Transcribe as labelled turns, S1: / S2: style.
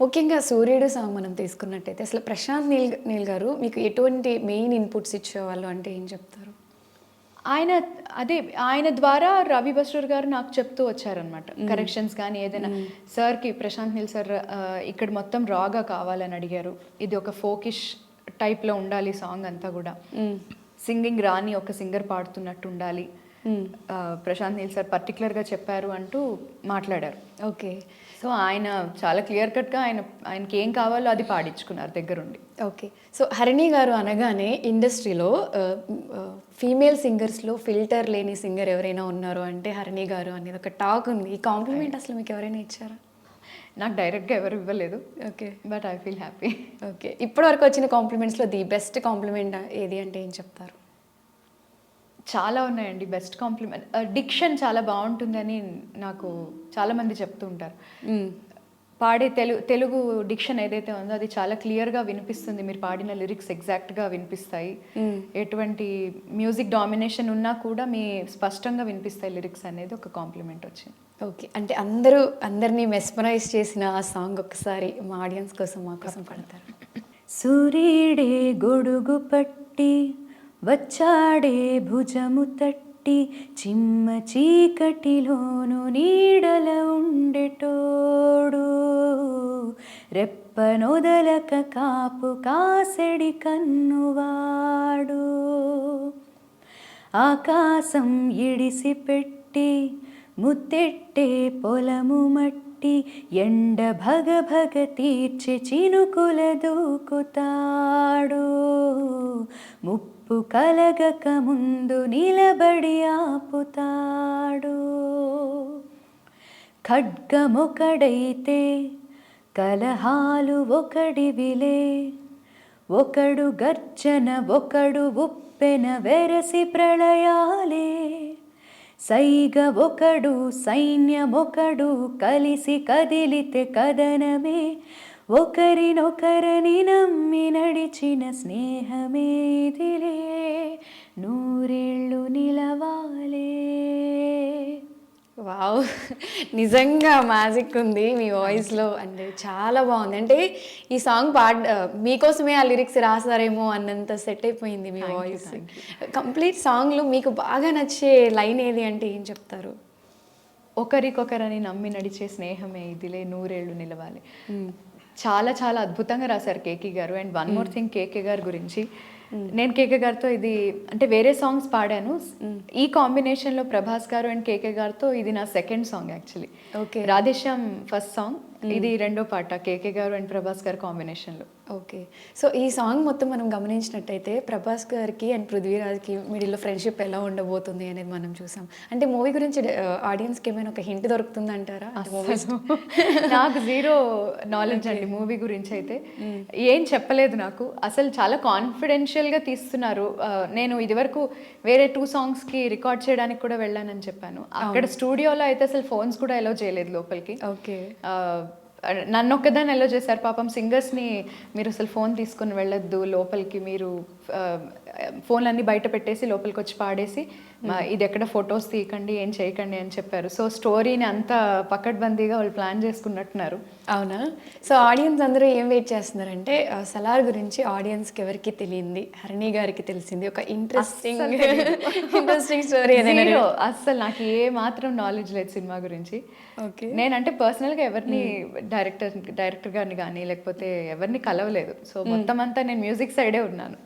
S1: ముఖ్యంగా సూర్యుడు సాంగ్ మనం తీసుకున్నట్టయితే అసలు ప్రశాంత్ నీల్ నీల్ గారు మీకు ఎటువంటి మెయిన్ ఇన్పుట్స్ ఇచ్చేవాళ్ళు అంటే ఏం చెప్తారు?
S2: ఆయన అదే ఆయన ద్వారా రవి బస్రూర్ గారు నాకు చెప్తూ వచ్చారనమాట కరెక్షన్స్ కానీ ఏదైనా సార్కి ప్రశాంత్ నీల్ సార్ ఇక్కడ మొత్తం రాగా కావాలని అడిగారు. ఇది ఒక ఫోకిష్ టైప్లో ఉండాలి సాంగ్ అంతా కూడా. సింగింగ్ రాని ఒక సింగర్ పాడుతున్నట్టు ఉండాలి. ప్రశాంత్ నీల్ సార్ పర్టికులర్గా చెప్పారు అంటూ మాట్లాడారు.
S1: ఓకే.
S2: సో ఆయన చాలా క్లియర్ కట్గా ఆయన ఆయనకి ఏం కావాలో అది పాడించుకున్నారు దగ్గరుండి.
S1: ఓకే. సో హరిణి గారు అనగానే ఇండస్ట్రీలో ఫీమేల్ సింగర్స్లో ఫిల్టర్ లేని సింగర్ ఎవరైనా ఉన్నారు అంటే హరిణి గారు అనేది ఒక టాక్ ఉంది. ఈ కాంప్లిమెంట్ అసలు మీకు ఎవరైనా ఇచ్చారా?
S2: నాకు డైరెక్ట్గా ఎవరు ఇవ్వలేదు.
S1: Okay.
S2: But I feel happy
S1: okay. ఇప్పటి వరకు వచ్చిన కాంప్లిమెంట్స్లో ది బెస్ట్ కాంప్లిమెంట్ ఏది అంటే ఏం చెప్తారు?
S2: చాలా ఉన్నాయండి బెస్ట్ కాంప్లిమెంట్ డిక్షన్ చాలా బాగుంటుందని నాకు చాలా మంది చెప్తూ ఉంటారు పాడే తెలుగు తెలుగు డిక్షన్ ఏదైతే ఉందో అది చాలా క్లియర్గా వినిపిస్తుంది. మీరు పాడిన లిరిక్స్ ఎగ్జాక్ట్గా వినిపిస్తాయి. ఎటువంటి మ్యూజిక్ డామినేషన్ ఉన్నా కూడా మీ స్పష్టంగా వినిపిస్తాయి లిరిక్స్ అనేది ఒక కాంప్లిమెంట్ వచ్చింది
S1: ఓకే. అంటే అందరూ అందరినీ మెస్మరైజ్ చేసిన ఆ సాంగ్ ఒకసారి మా ఆడియన్స్ కోసం మా కోసం పడతారు.
S2: సూర్యుడే గొడుగు పట్టి వచ్చాడే భుజము తట్టి చిమ్మ చీకటిలోను నీడల ఉండెటోడు. రెప్పనొదలక కాపు కాసెడి కన్నువాడు. ఆకాశం ఇడిసిపెట్టి ముత్తెట్టే పొలము మట్టి ఎండ భగ భగ తీర్చి చినుకుల దూకుతాడు. ముప్పు కలగక ముందు నిలబడి ఆపుతాడు. ఖడ్గమొకడైతే కలహాలు ఒకడివిలే ఒకడు గర్జన ఒకడు ఉప్పెన వెరసి ప్రళయాలే. సైగ ఒకడు సైన్యమొకడు కలిసి కదిలితే కదనమే ఒకరినొకరని నమ్మి నడిచిన స్నేహమేదిలే నూరేళ్ళు నిలవాలే.
S1: వావ్. నిజంగా మ్యాజిక్ ఉంది మీ వాయిస్లో. అంటే చాలా బాగుంది. అంటే ఈ సాంగ్ పాడ్ మీకోసమే ఆ లిరిక్స్ రాసారేమో అన్నంత సెట్ అయిపోయింది మీ వాయిస్. కంప్లీట్ సాంగ్లో మీకు బాగా నచ్చే లైన్ ఏది అంటే ఏం చెప్తారు?
S2: ఒకరికొకరని నమ్మి నడిచే స్నేహమే ఇదిలే నూరేళ్ళు నిలవాలి. చాలా చాలా అద్భుతంగా రాశారు KK garu. And one more thing KK గారి గురించి. నేను కేకే గారితో ఇది అంటే వేరే సాంగ్స్ పాడాను. ఈ కాంబినేషన్లో ప్రభాస్ గారు అండ్ కేకే గారితో ఇది నా second song actually.
S1: Okay.
S2: Radhe Shyam first song. ఇది రెండో పాట కేకే గారు అండ్ ప్రభాస్ గారు కాంబినేషన్లో
S1: ఓకే. సో ఈ సాంగ్ మొత్తం మనం గమనించినట్టయితే ప్రభాస్ గారికి అండ్ పృథ్వీరాజ్కి మిడిల్లో ఫ్రెండ్షిప్ ఎలా ఉండబోతుంది అనేది మనం చూసాం. అంటే మూవీ గురించి ఆడియన్స్కి ఏమైనా ఒక హింట్ దొరుకుతుంది అంటారా
S2: నాకు జీరో నాలెడ్జ్ అండి మూవీ గురించి అయితే ఏం చెప్పలేదు నాకు. అసలు చాలా కాన్ఫిడెన్షియల్గా తీస్తున్నారు. నేను ఇదివరకు వేరే టూ సాంగ్స్కి రికార్డ్ చేయడానికి కూడా వెళ్ళానని చెప్పాను. అక్కడ స్టూడియోలో అయితే అసలు ఫోన్స్ కూడా ఎలో చేయలేదు లోపలికి.
S1: ఓకే.
S2: నన్ను ఒక్కదాన్ని ఎల్లో చేశారు? పాపం సింగర్స్ని మీరు అసలు ఫోన్ తీసుకొని వెళ్ళొద్దు లోపలికి మీరు ఫోన్లన్నీ బయట పెట్టేసి లోపలికి వచ్చి పాడేసి ఇది ఎక్కడ ఫొటోస్ తీయకండి ఏం చేయకండి అని చెప్పారు. సో స్టోరీని అంతా పకడ్బందీగా వాళ్ళు ప్లాన్ చేసుకున్నట్టున్నారు.
S1: అవునా? సో ఆడియన్స్ అందరూ ఏం వెయిట్ చేస్తున్నారంటే సలార్ గురించి ఆడియన్స్కి ఎవరికి తెలియంది? హరిణి గారికి తెలిసింది. ఒక ఇంట్రెస్టింగ్ ఇంట్రెస్టింగ్ స్టోరీ.
S2: అస్సలు నాకు ఏ మాత్రం నాలెడ్జ్ లేదు సినిమా గురించి.
S1: ఓకే.
S2: నేనంటే పర్సనల్గా ఎవరిని డైరెక్టర్ డైరెక్టర్ గారిని కానీ లేకపోతే ఎవరిని కలవలేదు. సో మొత్తం అంతా నేను మ్యూజిక్ సైడే ఉన్నాను.